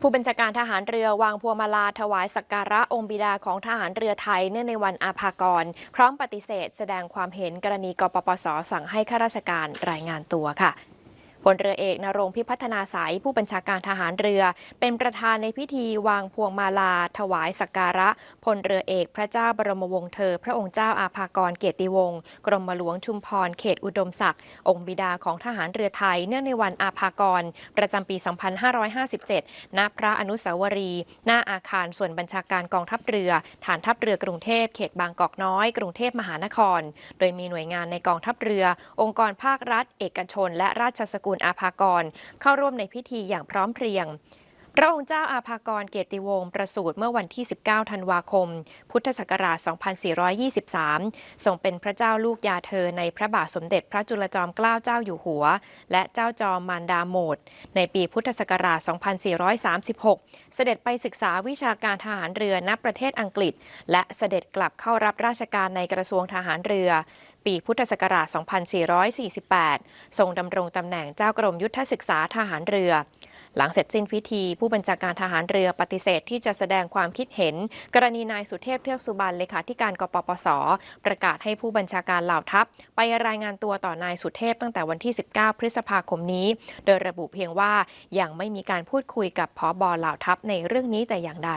ผู้บัญชาการทหารเรือวางพวงมาลาถวายสักการะองค์บิดาของทหารเรือไทยเนื่องในวันอาภากร พร้อมปฏิเสธ แสดงความเห็นกรณีกปปสสั่งให้ข้าราชการรายงานตัวค่ะ พลเรือเอกนรงพิพัฒนาสายผู้บัญชาการทหารเรือ เป็นประธานในพิธีวางพวงมาลา ถวายสักการะ พลเรือเอกพระเจ้าบรมวงศ์เธอ พระองค์เจ้าอาภากรเกียรติวงศ์กรมหลวงชุมพรเขตอุดมศักดิ์องค์บิดาของทหารเรือไทย เนื่องในวันอาภากร ประจำปี 2557 ณ พระอนุสาวรีย์หน้าอาคารส่วนบัญชาการกองทัพเรือ ฐานทัพเรือกรุงเทพเขตบางกอกน้อย กรุงเทพมหานคร โดยมีหน่วยงานในกองทัพเรือ องค์กรภาครัฐ เอกชน และราชสกุุลอาภากร เข้าร่วมในพิธีอย่างพร้อมเพรียง พระองค์เจ้าอาภากรเกติวงศ์ประสูติเมื่อวันที่ 19 ธันวาคม พุทธศักราช 2423 ทรงเป็นพระเจ้าลูกยาเธอในพระบาทสมเด็จพระจุลจอมเกล้าเจ้าอยู่หัว และเจ้าจอมมารดาโมด ในปีพุทธศักราช 2436 เสด็จไปศึกษาวิชาการทหารเรือณประเทศอังกฤษ และเสด็จกลับเข้ารับราชการในกระทรวงทหารเรือ ปีพุทธศักราช 2448 ทรงดำรงตำแหน่งเจ้ากรมยุทธศึกษาทหารเรือ หลังเสร็จสิ้นพิธี ผู้บัญชาการทหารเรือปฏิเสธที่จะแสดงความคิดเห็น กรณีนายสุเทพเทือกสุบรรณเลขาธิการกปปส ประกาศให้ผู้บัญชาการเหล่าทัพ ไปรายงานตัวต่อนายสุเทพตั้งแต่วันที่ 19 พฤษภาคมนี้ โดยระบุเพียงว่ายังไม่มีการพูดคุยกับผอบอเหล่าทัพในเรื่องนี้แต่อย่างใด